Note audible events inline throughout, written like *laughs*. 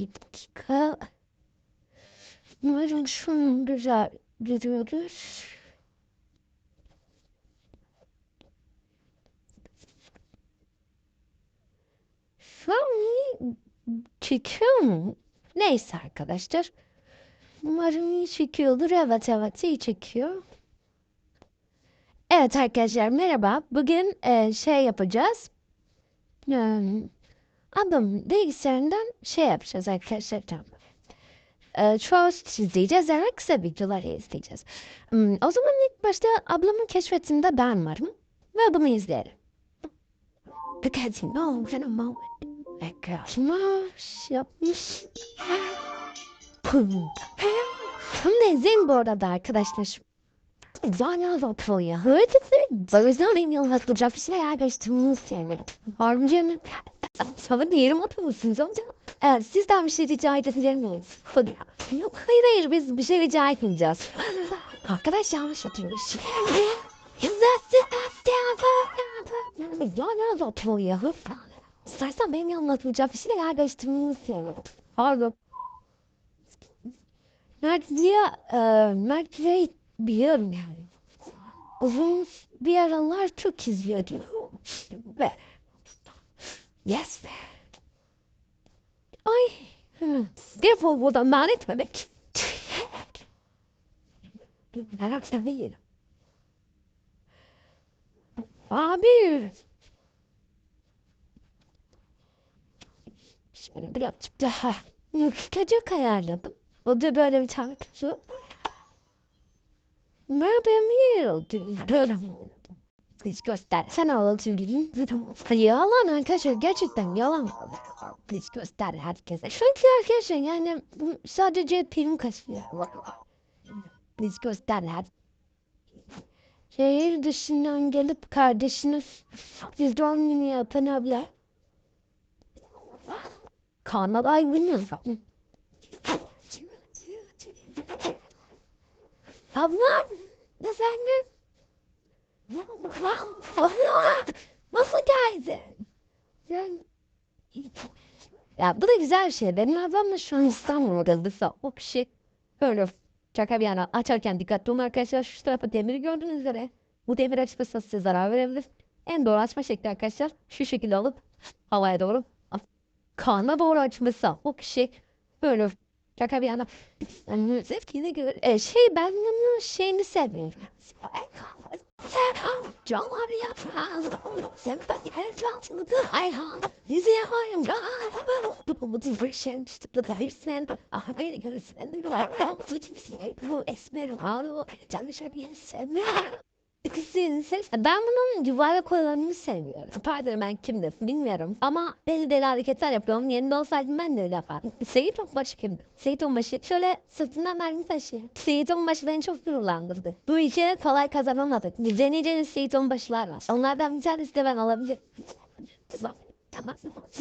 Bir dakika. Umarım şunun güzel gidiyordur. Şu an çekiyor mu? Neyse arkadaşlar. Umarım iyi çekiyordur. Evet evet iyi çekiyor. Evet arkadaşlar merhaba. Bugün e, şey yapacağız. Ee, ablamın bilgisayarından şey yapacağız arkadaşlar. Tamam. Ee, shorts izleyeceğiz. Yani kısa videolar izleyeceğiz. Hmm, o zaman ilk başta ablamın keşfetinde ben varım. Ve ablamı izleyelim. Because you know in a moment. Arkadaşmış yapmış. Pum. Hem izleyin bu arada arkadaşlar. Zaten oturuyor. Hırtısı. Zarızdan benim yılmaz duracak bir şey yaklaştığımız sevmedim. Harbiden Sonra diyelim oturmuşsunuz amca. Evet sizden bir şey rica edebilir miyiz? Hadi. Yok hayır hayır bir şey rica etmeyeceğiz. Arkadaş yanlış oturmuş. Zaten oturuyor. İstersen benim yanımda duracak bir şey yaklaştığımız sevmedim. Pardon. Mert diye, e, Mert Bey biliyorum yani. Uzun bir aralar çok izliyordum. Ve yes be. Ay. Defol buradan man etmemek. Merak değil. Abi. Şöyle birazcık daha yüksekecek ayarladım. O da böyle bir tane kutu. Please göster. Sen ağlatın gidin. Yalan arkadaşlar gerçekten yalan. Please göster herkese. Çünkü arkadaşlar yani sadece prim kasıyor. Please göster her. Şehir dışından gelip kardeşiniz siz doğum günü yapan abla. Kanal bilmiyorum. Abla, efendim? Nasıl geldin? Yani... Ya bu da güzel bir şey. Benim ablam da şu an İstanbul'a geldi. O kişi böyle şaka bir yana açarken dikkatli olun arkadaşlar. Şu tarafa demiri gördüğünüz üzere. Bu demir açması size zarar verebilir. En doğru açma şekli arkadaşlar şu şekilde alıp havaya doğru karnına doğru açması. O kişi böyle şaka bir yana zevkine göre e, şey ben bunun şeyini seviyorum. Canlar yapmaz. Sempati her zamanlı ayhan. Bizi yapayım. Bu diversion işte da versen. Ah beni var. Bu esmer halı. Canlı şabiye sevme. İkisini. Ben bunun yuvarlak olanını seviyorum. Spiderman kimdir bilmiyorum. Ama belli deli hareketler yapıyorum. Yerinde olsaydım ben de öyle yapardım. Seyit Onbaşı kimdi? Seyit Onbaşı şöyle sırtından mermi taşıyor. Seyit Onbaşı beni çok gururlandırdı. Bu işe kolay kazanamadık. Nice nice Seyit Onbaşılar var. Onlardan bir tanesi de ben alabilirim. Tamam.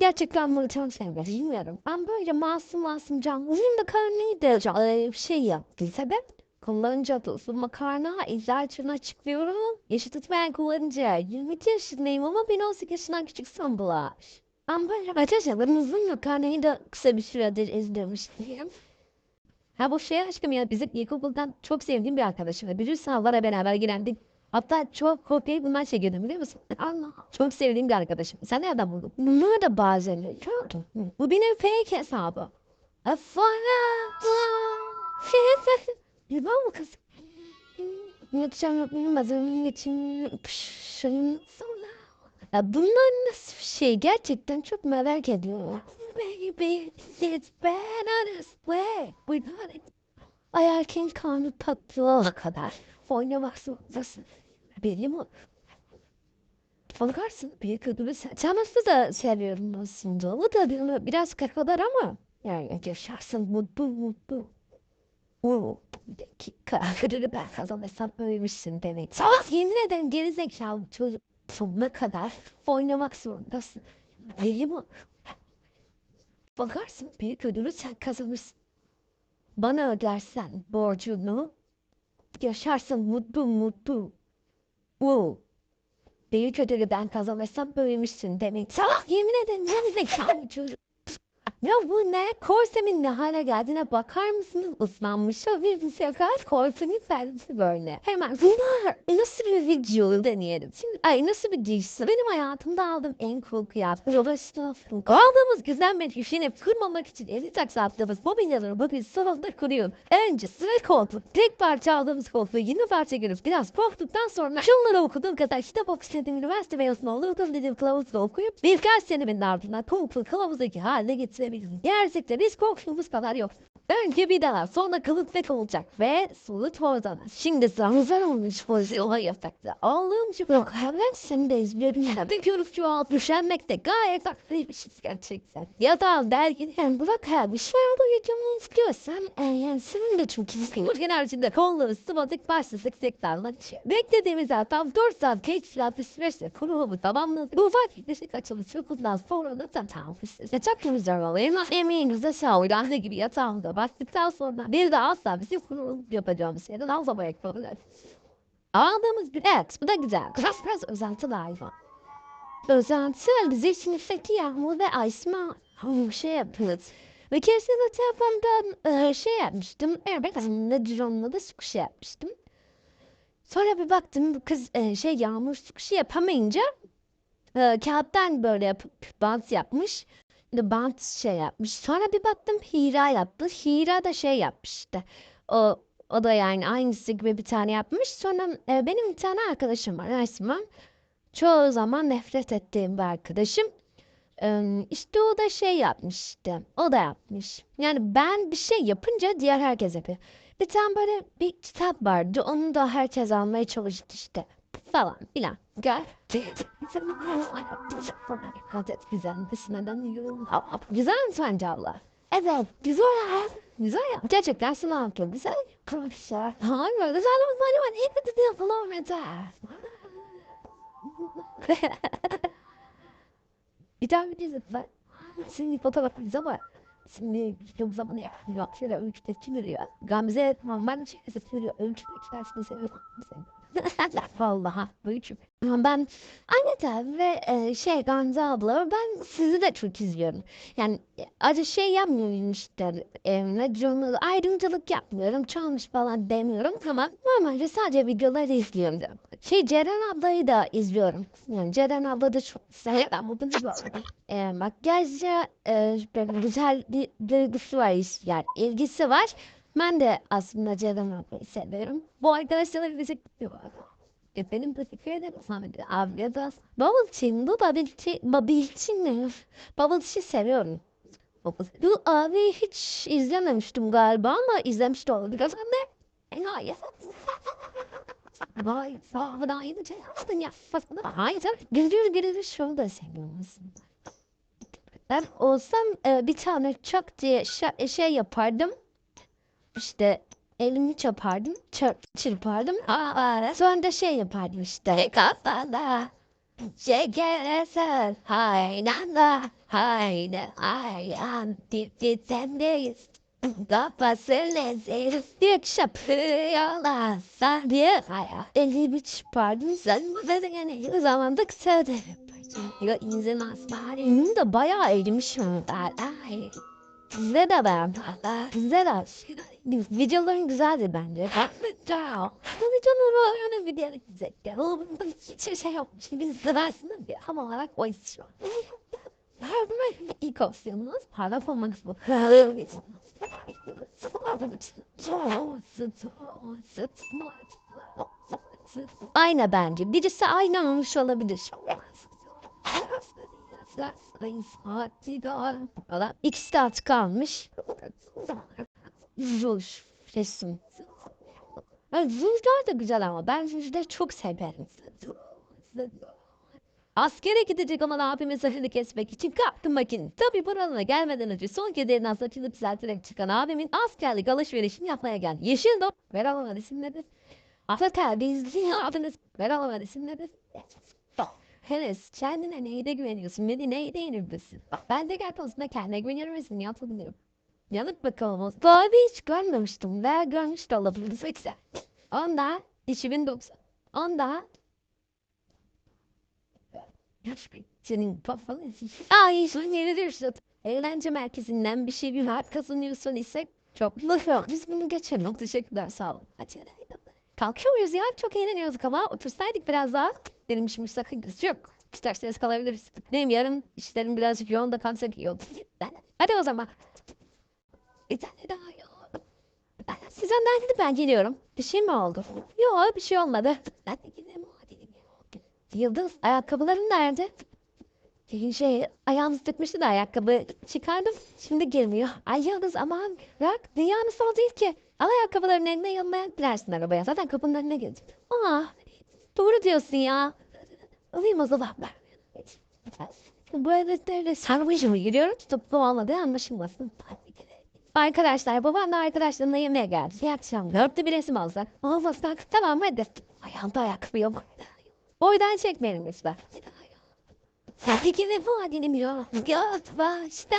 Gerçekten bunu çok seviyorum. Bilmiyorum. Ben böyle masum masum can. Uzun da karnıydı. Öyle bir şey yaptı. Sebep? Kullanıcı adı uzun makarna izlerken açıklıyorum. Yaşı tutmayan kullanıcı. 22 yaşındayım ama beni 18 yaşından küçük sandılar. Ben böyle arkadaşlar ben uzun makarnayı da kısa bir süredir izlemiştim. Ha bu şey aşkım ya bizim ilkokuldan çok sevdiğim bir arkadaşım. ve Bir sınavlara beraber girendik. Hatta çok kopyayı bundan çekiyordum biliyor musun? *laughs* Allah çok sevdiğim bir arkadaşım. Sen nereden buldun? Bunları da bazen gördüm. Bu benim fake hesabı. *laughs* *laughs* Bilmem mi kız? Yatacağım yok bilmezim geçim pışın sonra. Ya bunlar nasıl bir şey gerçekten çok merak ediyorum. Baby it's bad on its way. We got it. Ay erkeğin karnı patlayana kadar oynamak zorundasın. Belli mi? Bakarsın bir kadını seçemezse da seviyorum aslında. O da bir- biraz kakalar ama yani yaşarsın mutlu mutlu. Oo, bir dakika. *laughs* Kırırı ben kazanırsam ölmüşsün demek. Salak yemin ederim gerizekalı çocuk. Sonuna kadar oynamak zorundasın. Değil mi? Bakarsın büyük ödülü sen kazanırsın. Bana ödersen borcunu yaşarsın mutlu mutlu. Oo. Büyük ödülü ben kazanırsam ölmüşsün demek. Salak yemin ederim gerizekalı çocuk. Ya bu ne? Korsemin ne hale geldiğine bakar mısınız? Islanmış o bir sefer korsemin perdesi böyle. Hemen bunlar e, nasıl bir video deneyelim. Şimdi ay nasıl bir dişsi? Benim hayatımda aldığım en cool kıyafet. Roboştafın. Aldığımız güzel menüsünü kırmamak için 50 tak sattığımız mobilyaları bugün salonda kuruyorum. Önce sıra koltuk. Tek parça aldığımız koltuğu yeni parça görüp biraz korktuktan sonra şunları okuduğum kadar kitap okusadım üniversite mezunu olurdum dediğim kılavuzda okuyup birkaç senemin ardından koltuğu kılavuzdaki haline getirebildim. Gerçekten hiç korktuğumuz kadar yok. Önce bir daha sonra kılıç olacak ve sulu tozdan. Şimdi zamzam olmuş pozisyona yatakta. Şu yok hemen sendeyiz birbirine. Bir görüp alt düşenmekte gayet haklıymışız gerçekten. Ya da dergin hem bırak her bir şey oldu yaşamını istiyorsan e, yani senin de çok istiyorum. Enerjinde kolları sıvadık başladık tekrarla. Beklediğimiz tam 4 saat geç saat süresi kurulumu tamamladık. Bu yaklaşık açılışı bundan sonra da tam. Ya çok güzel oluyor. Emeğinizde sağlık anne gibi yatağımda baktıktan sonra bir daha asla bizim kurulum yapacağımız şeyden almamaya yapabiliriz. Aldığımız bir et. Bu da güzel. Biraz biraz özenti lazım. Özenti zeytinlikteki yağmur ve Aysma şey yapıyoruz. Ve kesinlikle telefondan e, şey yapmıştım. Evet, ne drone'la da sıkışı yapmıştım. Sonra bir baktım bu kız e, şey yağmur sıkışı yapamayınca e, kağıttan böyle yapıp bant yapmış. Bir bant şey yapmış. Sonra bir baktım Hira yaptı. Hira da şey yapmıştı. O, o da yani aynısı gibi bir tane yapmış. Sonra e, benim bir tane arkadaşım var Esma. Çoğu zaman nefret ettiğim bir arkadaşım. E, işte o da şey yapmıştı. O da yapmış. Yani ben bir şey yapınca diğer herkes yapıyor. Bir tane böyle bir kitap vardı. Onu da herkes almaya çalıştı işte. Falan filan. Gel. Güzel. Mi sence abla? Evet. Güzel. Güzel ya. Gerçekten sınav çok güzel. Arkadaşlar. Hayır. Güzel. Hani ben iyi de falan yeter. *laughs* Bir tane bir dizi var. Şimdi fotoğrafınıza var. Şimdi çok zaman yapıyor. Şöyle ölçüde çeviriyor. Gamze tamam ben şey seviyor. Ölçüde içerisinde seviyorum. *laughs* Vallahi ölçüm. Ben anne ve e, şey Gamze abla ben sizi de çok izliyorum. Yani acı şey yapmıyorum işte. E, ne diyorum ayrımcılık yapmıyorum. Çalmış falan demiyorum ama normalde sadece videoları izliyorum. diyorum. Şey Ceren ablayı da izliyorum. Yani Ceren abla da çok severim. Bu da *laughs* e, makyajca e, böyle güzel bir duygusu var. Yani ilgisi var. Ben de aslında Ceren ablayı severim. Bu arkadaşlarla bize gidiyor. Efendim teşekkür ederim. Ahmet abiye de. Bubble Team bu Bubble Team. Bubble Team ne? Bubble Team seviyorum. Bu abi hiç izlememiştim galiba ama izlemiş de olabilir. Sen de? En hayır. Vay sağ ol. Aynı şey yaptın ya. Hayır tabii. Gülüyor gülüyor şunu da seviyorum Ben olsam e, bir tane çak diye şey yapardım. İşte elimi çapardım, çırp, çırpardım. Aa, sonra da şey yapardım işte. Kafada şeker eser, haynanda, hayne, hayran, dip dip sendeyiz. Kafası lezzet, bir şapıyorlar, sarıyor haya. Elimi çırpardım, sen bu da yani o zaman da kısa da Ya inanılmaz bari. Benim de bayağı erimişim. Ay. Size de ben. Size de. Videoların güzeldi bence. Ciao. Bu videoları öyle bir yere gidecek. Hiç şey yapmış. Biz de versin bir ama olarak o istiyor. İlk opsiyonunuz para olmanız bu. Aynı bence. Birisi aynı olmuş olabilir. İkisi de aç kalmış. Ruj resim. Yani rujlar da güzel ama ben rujları çok severim. Askere gidecek olan abimin saçını kesmek için kalktım makine. Tabi buralara gelmeden önce son kez elinden saçını düzelterek çıkan abimin askerlik alışverişini yapmaya geldi. Yeşil dop. Ver alama resim nedir? Afrika bizliği adınız. Ver alama resim nedir? Henüz kendine neyde güveniyorsun? Beni neyde yenilmesin? Bak ben de gel konusunda kendine güveniyorum ve seni yapabilirim. Yanıt bakalım. Bu abi hiç görmemiştim ve görmüş de olabiliriz. Güzel. Onda 2090. Onda senin kafanı Ay sen yeni düştün. eğlence merkezinden bir şey bir hak kazanıyorsun ise çok mutlu. Biz bunu geçelim. Teşekkürler sağ olun. Hadi hadi. Kalkıyor muyuz ya? Çok eğleniyoruz ama otursaydık biraz daha. Benim işim sakıncası yok. İsterseniz kalabiliriz. Benim yarın işlerim birazcık yoğun da kalsak iyi olur. Hadi o zaman. Bir tane daha yok. Sizden dedi ben geliyorum. Bir şey mi oldu? Yok bir şey olmadı. Ben de gidelim. Yıldız ayakkabıların nerede? Şey ayağımız tıkmıştı da ayakkabı çıkardım. Şimdi girmiyor. Ay Yıldız aman bırak. Dünyanın sonu değil ki. Al ayakkabıların eline yanına girersin arabaya. Zaten kapının önüne gelecek. Aa doğru diyorsun ya. Alayım o zaman ben. Bu evlerde sarmış mı giriyorum? Toplu olmadığı anlaşılmasın. Arkadaşlar babam da arkadaşlarımla yemeğe geldi. İyi akşam. Dörtte bir resim alsak. Olmasak tamam hadi. Ayağımda ayakkabı yok. Boydan çekmeyelim lütfen. Sanki de bu dinlemiyor. Göt başta.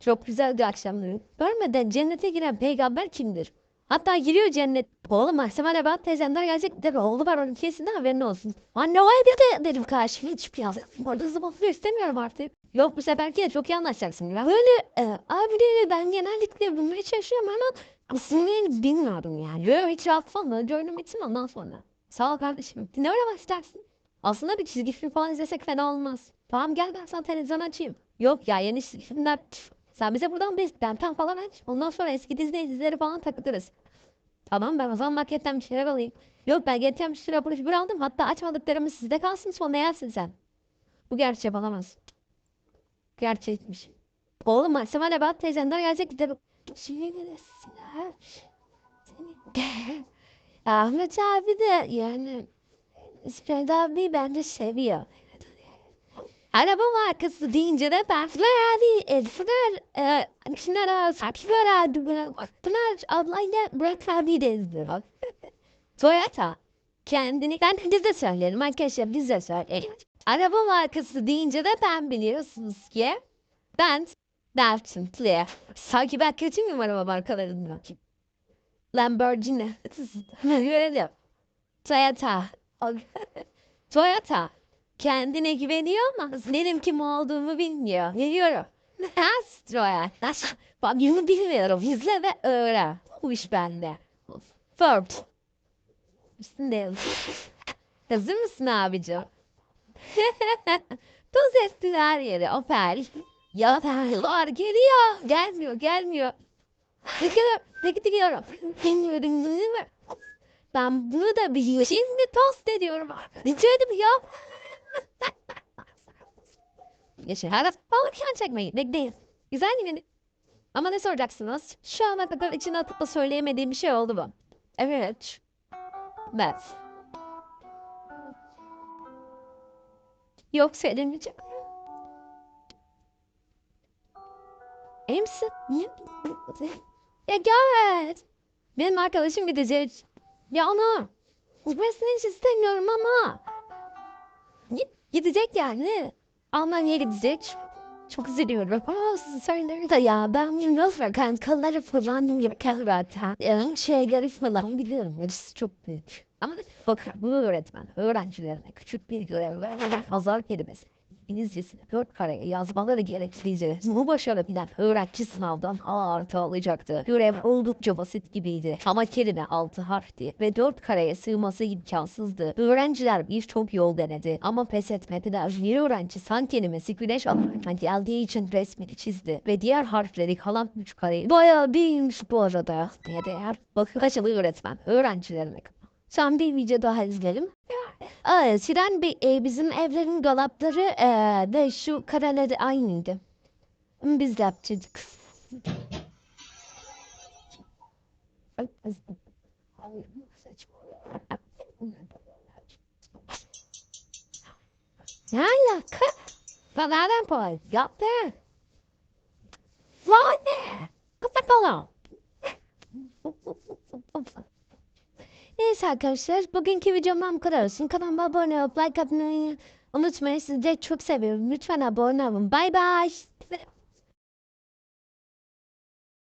Çok güzeldi akşamları. Görmeden cennete giren peygamber kimdir? Hatta giriyor cennet. Oğlum Mahsem Alebat teyzemler gelecek. De oğlu var onun kesin haberin olsun. Anne o evde de dedim karşıma hiçbir yazı. Orada zıbaflıyor istemiyorum artık. Yok bu seferki de çok iyi anlaşacaksın. Ya böyle e, abileri ben genellikle bulmaya çalışıyorum ama isimlerini bilmiyordum yani. Yok hiç rahat falan. Gördüm bitsin ondan sonra. Sağ ol kardeşim. Ne oynamak istersin? Aslında bir çizgi film falan izlesek fena olmaz. Tamam gel ben sana televizyon açayım. Yok ya yeni çizgi filmler. püf, Sen bize buradan bir benten falan aç. Ondan sonra eski dizi dizileri falan takılırız. Tamam ben o zaman marketten bir şeyler alayım. Yok ben geçen bir sürü bir aldım. Hatta açmadıklarımız sizde kalsın sonra yersin sen. Bu gerçek olamaz. Gerçekmiş. Oğlum Maxim Alebat teyzenden gelecek. Şimdi neresin ha? Seni... *laughs* Ahmet abi de yani İsmail abi bence seviyor. Araba markası deyince de ben Pınar abi, e, Pınar, e, Pınar ablayla Burak abi de izliyor. *laughs* Toyota. Kendini, ben biz de söylerim arkadaşlar biz de söylerim. Araba markası deyince de ben biliyorsunuz ki ben Dalton Clear. Sanki ben kötü müyüm araba markalarından? Lamborghini. *laughs* Diyor. Toyota. Toyota. Kendine güveniyor ama benim kim olduğumu bilmiyor. Biliyorum. *laughs* Astroya. Nasıl? Bak bunu bilmiyorum. İzle ve öğren. Bu iş bende. Ford. Üstünde yazıyor. Hazır mısın abicim? *laughs* Toz estiler yeri Opel. Ya Opel'lar geliyor. Gelmiyor gelmiyor. Gidiyorum. Gidiyorum. Bilmiyorum. Ben bunu da biliyorum. Şimdi tost ediyorum. Rica ederim ya. Yaşa. Hala balık çekmeyin. Bekleyin. Güzel değil? Ama ne soracaksınız? Şu ana kadar içine atıp da söyleyemediğim bir şey oldu mu? Evet. Ben. Yok söylemeyeceğim. İyi misin? Ya gel. Benim arkadaşım gidecek. Ya ana. Gitmesini hiç istemiyorum ama. Gidecek yani. Almanya'ya gidecek. Çok üzülüyorum. Aa, sizi söylerim de ya ben bilmiyorum kankaları falan yaparken zaten. Yani şeyleri falan biliyorum. Yarısı çok büyük. Ama bakın bu öğretmen öğrencilerine küçük bir görev vermeden pazar kelimesi. İngilizcesini dört kareye yazmaları gerekliydi. Bu başarabilen öğrenci sınavdan A artı alacaktı. Görev oldukça basit gibiydi. Ama kelime altı harfti ve dört kareye sığması imkansızdı. Öğrenciler birçok yol denedi ama pes etmediler. Bir öğrenci san kelimesi güneş anlamına geldiği için resmini çizdi ve diğer harfleri kalan üç kareyi bayağı büyümüş bu arada. Değer? Bakın kaçılı öğretmen öğrencilerine Son bir video daha izleyelim. Aa, Siren Bey, e, bizim evlerin dolapları e, ve şu kareleri aynıydı. Biz de yapacaktık. Ne alaka? Nereden puan? Yaptı. Lan ne? Kapat oğlum. Neyse arkadaşlar bugünkü videomdan bu kadar olsun. Kanalıma abone olup like atmayı unutmayın. Sizi çok seviyorum. Lütfen abone olun. Bay bay.